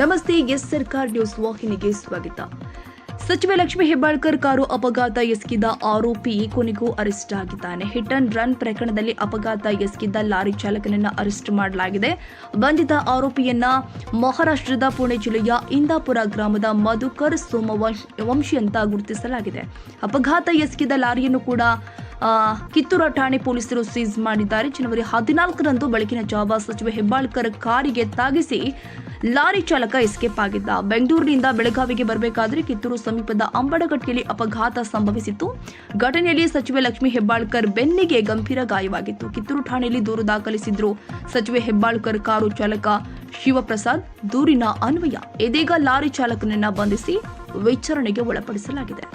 ನಮಸ್ತೆ, ಎಸ್ ಸರ್ಕಾರ್ ನ್ಯೂಸ್ ವಾಹಿನಿಗೆ ಸ್ವಾಗತ. ಸಚಿವ ಲಕ್ಷ್ಮಿ ಹೆಬ್ಬಾಳ್ಕರ್ ಕಾರು ಅಪಘಾತ ಎಸಗಿದ ಆರೋಪಿ ಕೊನೆಗೂ ಅರೆಸ್ಟ್ ಆಗಿದ್ದಾನೆ. ಹಿಟ್ ಅಂಡ್ ರನ್ ಪ್ರಕರಣದಲ್ಲಿ ಅಪಘಾತ ಎಸಗಿದ್ದ ಲಾರಿ ಚಾಲಕನನ್ನ ಅರೆಸ್ಟ್ ಮಾಡಲಾಗಿದೆ. ಬಂಧಿತ ಆರೋಪಿಯನ್ನ ಮಹಾರಾಷ್ಟ್ರದ ಪುಣೆ ಜಿಲ್ಲೆಯ ಇಂದಾಪುರ ಗ್ರಾಮದ ಮಧುಕರ್ ಸೋಮವಂಶಿ ವಂಶಿ ಅಂತ ಗುರುತಿಸಲಾಗಿದೆ. ಅಪಘಾತ ಎಸಗಿದ ಲಾರಿಯನ್ನು ಕೂಡ ಕಿತ್ತೂರು ಠಾಣೆ ಪೊಲೀಸರು ಸೀಸ್ ಮಾಡಿದ್ದಾರೆ. ಜನವರಿ ಹದಿನಾಲ್ಕರಂದು ಬೆಳಕಿನ ಜಾವ ಸಚಿವ ಹೆಬ್ಬಾಳ್ಕರ್ ಕಾರಿಗೆ ತಾಗಿಸಿ ಲಾರಿ ಚಾಲಕ ಎಸ್ಕೇಪ್ ಆಗಿದ್ದ. ಬೆಂಗಳೂರಿನಿಂದ ಬೆಳಗಾವಿಗೆ ಬರಬೇಕಾದ್ರೆ ಕಿತ್ತೂರು ಸಮೀಪದ ಅಂಬಡಗಟ್ಟಿಯಲ್ಲಿ ಅಪಘಾತ ಸಂಭವಿಸಿತ್ತು. ಘಟನೆಯಲ್ಲಿ ಸಚಿವೆ ಲಕ್ಷ್ಮೀ ಹೆಬ್ಬಾಳ್ಕರ್ ಬೆನ್ನಿಗೆ ಗಂಭೀರ ಗಾಯವಾಗಿತ್ತು. ಕಿತ್ತೂರು ಠಾಣೆಯಲ್ಲಿ ದೂರು ದಾಖಲಿಸಿದ್ರು ಸಚಿವೆ ಹೆಬ್ಬಾಳ್ಕರ್ ಕಾರು ಚಾಲಕ ಶಿವಪ್ರಸಾದ್. ದೂರಿನ ಅನ್ವಯ, ಇದೀಗ ಲಾರಿ ಚಾಲಕನನ್ನ ಬಂಧಿಸಿ ವಿಚಾರಣೆಗೆ ಒಳಪಡಿಸಲಾಗಿದೆ.